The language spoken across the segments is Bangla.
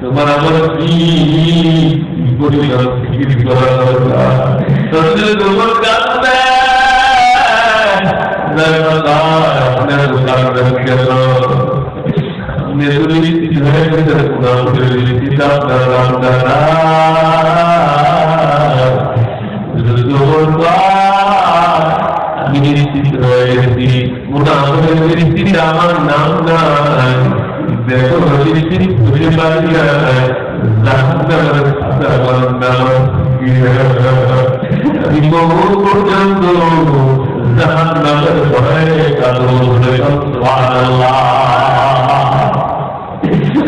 তোমার আমার কি তোমার কাছে আপনার দোকান কেন নেতুলি ধরে ধরে পুরা করে দিতা দারাম দারা দুর্গা আমি নিশ্চিত হয়েছি মোটা আমাদের নিশ্চিত আমার নাম নাই দেখো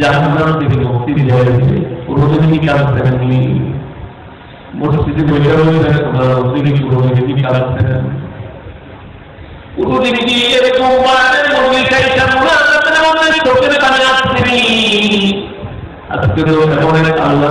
জাহান্নাম থেকে মুক্তি দিয়ে দিবে কোনোদিন কি কাজ করেননি মসজিদে বসে রয়েছে তোমরা মসজিদে কোনোদিন কি কাজ করেন কোনোদিন কি এরকম মায়ের মন্দির খাইছেন না আপনাদের মধ্যে চোখের কানে আসছেনি আজকে তো এমন এক আল্লাহ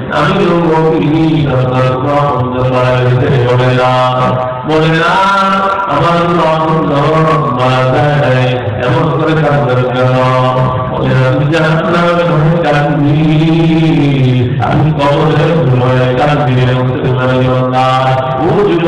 আমি আপনার বলে না বলে না আমার মারা যায় এমন করে কান্দার কেন বলে আমি জানলাম কান্দি আমি কবরে ঘুমায় কান্দি ও যুব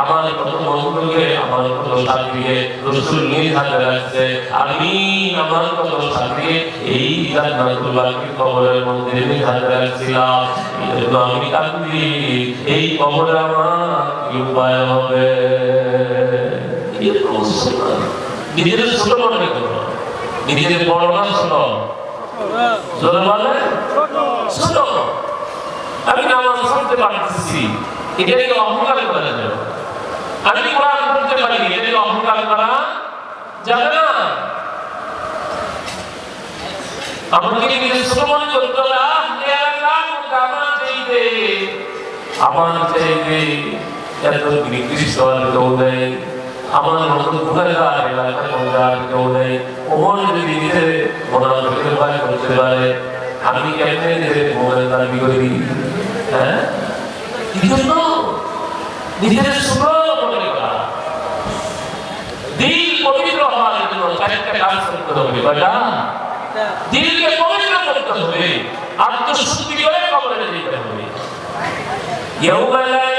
আমার কত বন্ধুকে আমার কত সাথীকে রসুল নিজ হাতে রাখছে। আমি আমার কত সাথীকে এই জান্নাতুল বাকির কবরের মধ্যে নিজ হাতে রাখছিলাম। আমি কান্দি, এই কবরে আমার কি উপায় হবে? নিজেদের ছোট মনে করো নিজেদের বড় না ছোট? জোর বলে ছোট। আমি নামাজ পড়তে পারতেছি, এটাকে অহংকার করা যাবে। আমি কোরআন পড়তে পারি এটাকে অহংকার করা যাবে না? আমাকে মনে করতে আমার চাইতে এত নিকৃষ্ট কেউ নেই আমার মতো গুণাগার এলাকায় গুণাগার কেউ নেই ওমর যদি নিজের মোনাফিকের ভয় করতে পারে, আমি কেমনে নিজের মোমের দাবি করি হ্যাঁ? এই জন্য নিজের ছোট মনে করা দিল পবিত্র হওয়ার একটা কাজ করতে হবে বেটা দিলকে পবিত্র করতে হবে। আত্মশুদ্ধি করে কবরে যেতে হবে। ইয়ৌবালায়